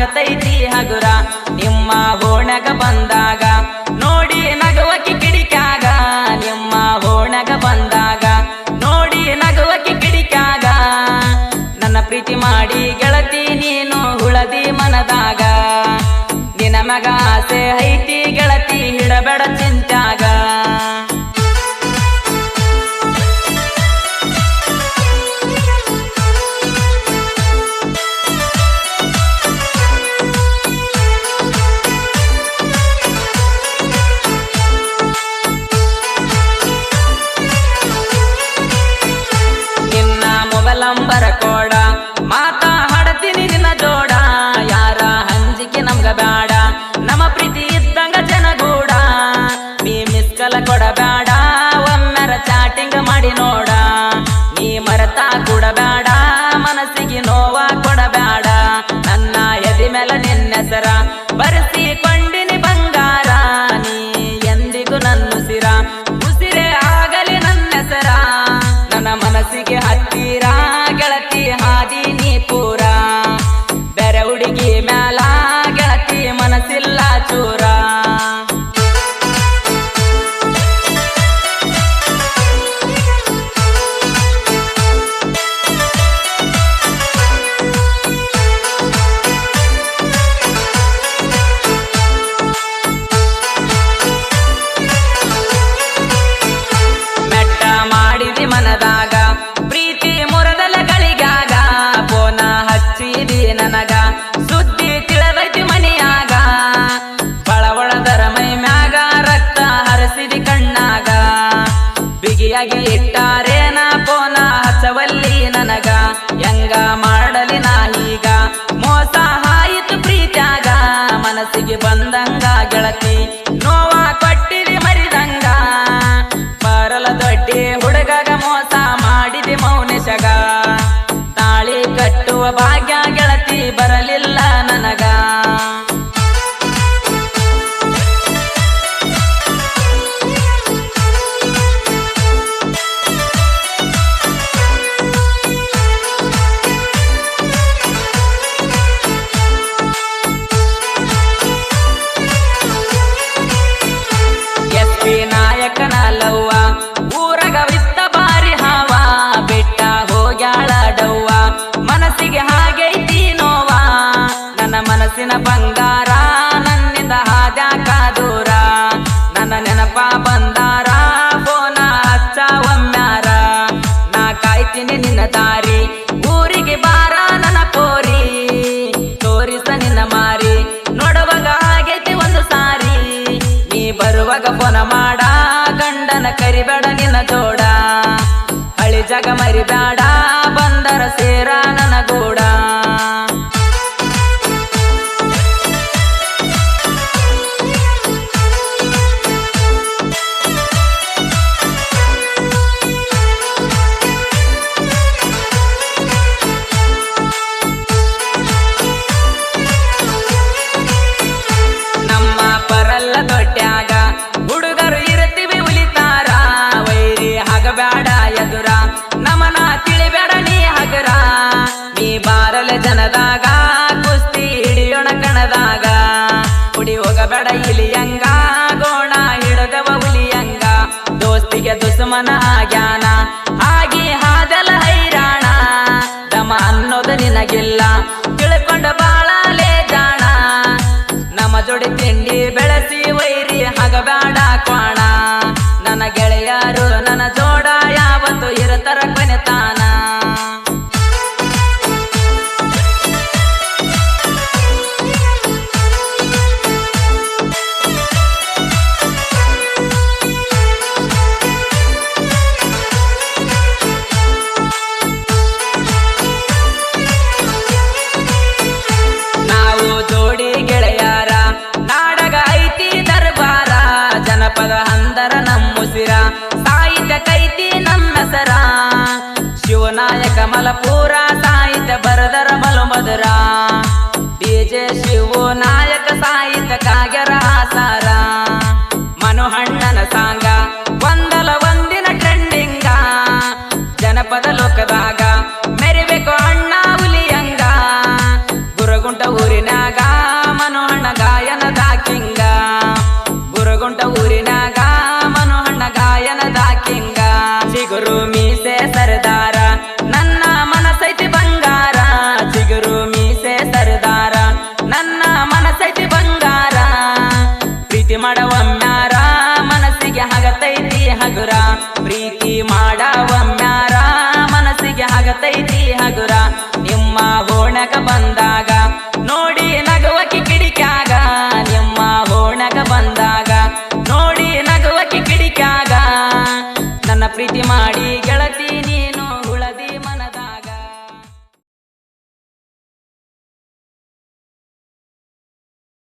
ಹಗತೈತಿ ಹಗುರ. ನಿಮ್ಮ ಓಣಗ ಬಂದಾಗ ನೋಡಿ ನಗುವಕ್ಕೆ ಕಿಡಿಕಾಗ ನಿಮ್ಮ ಓಣಗ ಬಂದಾಗ ನೋಡಿ ನಗುವಕ್ಕೆ ಕಿಡಿಕಾಗ ನನ್ನ ಪ್ರೀತಿ ಮಾಡಿ ಗೆಳತಿ ನೀನು ಹುಳದಿ ಮನದಾಗ. ನಿನ ಮಗ ಆಸೆ ಐತಿ जरा बरसी कौन ಬಿಗಿಯಾಗಿ ಇಟ್ಟಾರೇನ ಪೋನ ಹಸವಲ್ಲಿ ನನಗ. ಹೆಂಗ ಮಾಡಲಿ ನಾ ಈಗ? ಮೋಸ ಆಯಿತು ಪ್ರೀತ್ಯಾಗ. ಮನಸ್ಸಿಗೆ ಬಂದಂಗ ಗೆಳತಿ, ನೋವ ಕೊಟ್ಟಿದೆ ಮರಿದಂಗ. ಬರಲ ದೊಡ್ಡಿ ಹುಡುಗಗ ಮೋಸ ಮಾಡಿದೆ ಮೌನೇಶಗ. ತಾಳಿ ಕಟ್ಟುವ ಭಾಗ್ಯ ಗೆಳತಿ ಬರಲಿಲ್ಲ ನನಗ. ನಾಯಕನ ಲವ್ವ ಊರಗ ವಿತ್ತ ಬಾರಿ ಹಾವ, ಬಿಟ್ಟ ಹೋಗ್ಯಾಳ ಡವ್ವ ಮನಸ್ಸಿಗೆ ಹಾಗೈತಿ ನೋವಾ. ನನ್ನ ಮನಸ್ಸಿನ ಬಂಗಾರ, ನನ್ನಿಂದ ಹಾದ್ಯಾಕ ದೂರ ನನ್ನ ನೆನಪ ಬಂದಾರ, ಫೋನ ಹಚ್ಚ ಒಮ್ಮ್ಯಾರ. ನಾ ಕಾಯ್ತೀನಿ ನಿನ್ನ ದಾರಿ, ಊರಿಗೆ ಬಾರ ನನ್ನ ಕೋರಿ. ತೋರಿಸ ನಿನ್ನ ಮಾರಿ, ನೋಡುವಾಗ ಆಗೈತಿ ಒಂದು ಸಾರಿ. ನೀ ಬರುವಾಗ ಫೋನ ಮಾಡ ಕರಿಬೇಡ ನಿನ್ನ ಜೋಡ. ಹಳಿ ಜಗ ಮರಿಬೇಡ ಬಂದರ ಸೇರ. ಹೋಗಬೇಡ ಇಲಿಯಂಗ ಗೋಣ ಹಿಡದವ ಹುಲಿಯಂಗ. ದೋಸ್ತಿಗೆ ದುಸ್ಮನ ಆಗ್ಯಾನ ಆಗಿ ಹಾದಲ ಹೈರಾಣ. ದಮ ಅನ್ನೋದು ನಿನಗಿಲ್ಲ, ತಿಳ್ಕೊಂಡ ಬಾಳಲೇ ಜಾಣ ನಮ್ಮ ಜೋಡಿ ತಿಂಡಿ ಬೆಳೆಸಿ ವೈರಿ ಹಗಬೇಡ ಕ್ವಾಣ. ಅಂದರ ನಮ್ಮುಸಿರ. ಸಾಹಿತ್ಯ ಕೈತಿ ನಮ್ಮ ಸರ ಶಿವನಾಯಕ ಮಲಪೂರ ಸಾಹಿತ್ಯ ಬರದರ ಮಲು ಮಧುರ ಡಿಜೆ ಶಿವನಾಯಕ ಸಾಹಿತ್ಯ ಕಾಗ್ಯರ ಆಸಾರ. ಮನೋಹಣ್ಣನ ಸಾಂಗ, ಒಂದಲ ಒಂದಿನ ಟ್ರೆಂಡಿಂಗ. ಜನಪದ ಲೋಕದಾಗ ಮೆರಿಬೇಕು ಅಣ್ಣ ಹುಲಿಯಂಗ. ಗುರುಗುಂಟ ಊರಿನ ಓಣಕ ಬಂದಾಗ